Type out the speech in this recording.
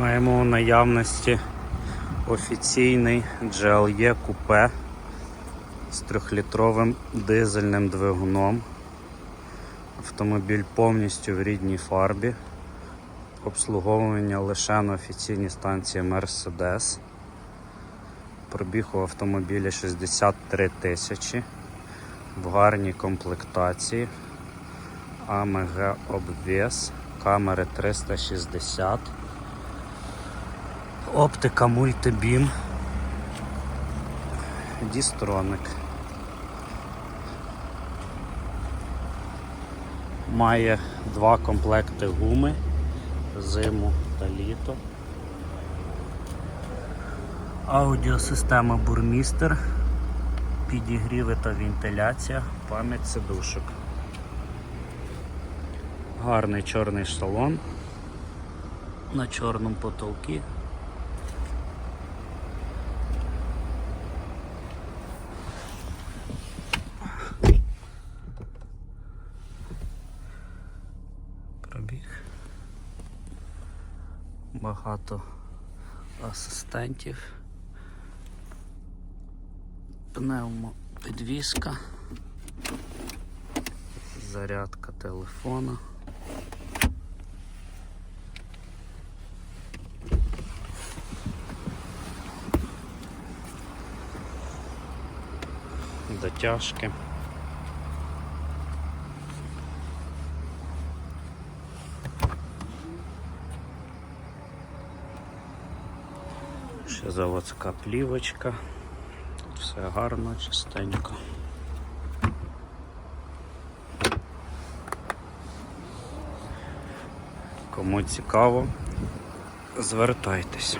Маємо у наявності офіційний GLE купе з трьохлітровим дизельним двигуном. Автомобіль повністю в рідній фарбі. Обслуговування лише на офіційній станції Mercedes. Пробіг у автомобілі 63 тисячі в гарній комплектації. AMG обвес, камери 360, оптика мультибім, дістроник. Має два комплекти гуми, зиму та літо. Аудіосистема бурмістер, підігріви та вентиляція, пам'ять сидушок. Гарний чорний салон на чорному потолці. Пробіг. Багато асистентів. Пневмопідвізка. Зарядка телефона. Дотяжки. Ще заводська плівочка. Тут все гарно, чистенько. Кому цікаво, звертайтесь.